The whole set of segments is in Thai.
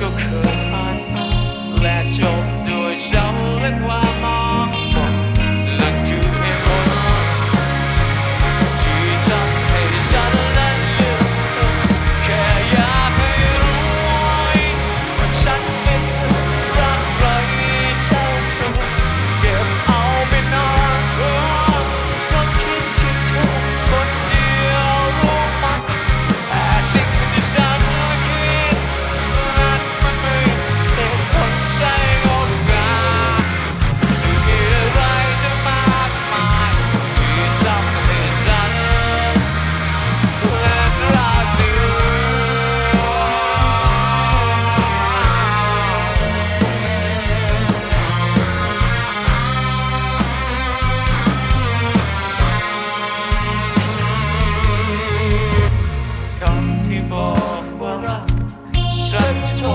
ก็เคยผ่าและจบด้วยเจ้าเล็กว่าม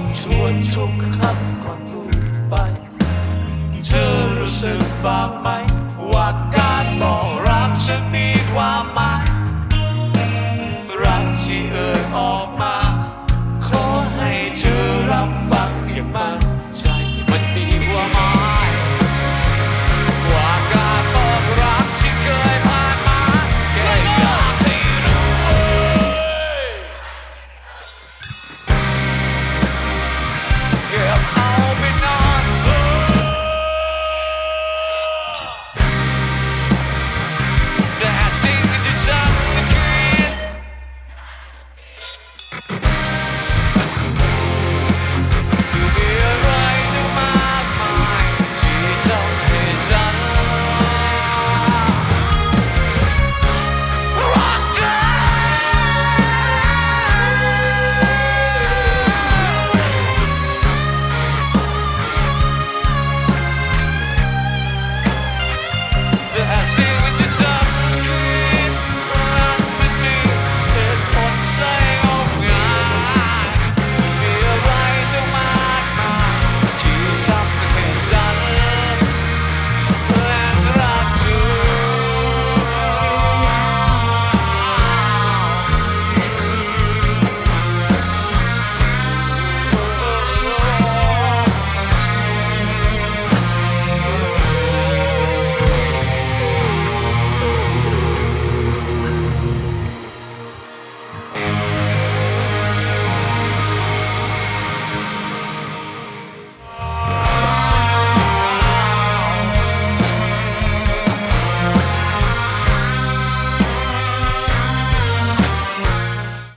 บทวนทุกคำก่อนพูดไป เธอรู้สึกบ้างไหม ว่าการบอกรักฉันมีความหมายรักที่เอ่ยออกมา ขอให้เธอรับฟังอย่างมัน